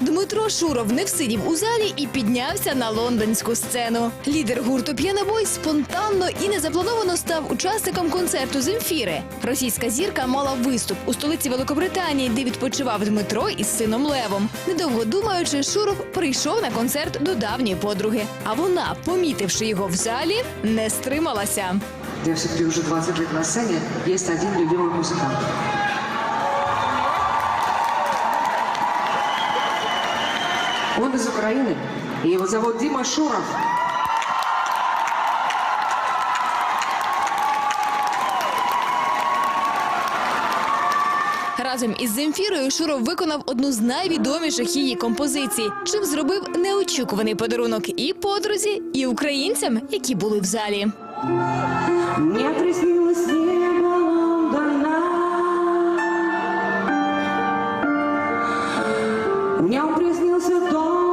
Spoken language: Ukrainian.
Дмитро Шуров не всидів у залі і піднявся на лондонську сцену. Лідер гурту П'янобой спонтанно і незаплановано став учасником концерту Земфіри. Російська зірка мала виступ у столиці Великобританії, де відпочивав Дмитро із сином Левом. Недовго думаючи, Шуров прийшов на концерт до давньої подруги. А вона, помітивши його в залі, не стрималася. Я все-таки уже 20 лет на сцене, есть один любимый музыкант. Он из Украины, и его зовут Дима Шуров. Разом із Земфірою Шуров виконав одну з найвідоміших її композицій, чим зробив неочікуваний подарунок і подрузі, і українцям, які були в залі. Мне приснилось небо Лондона. สึกตรง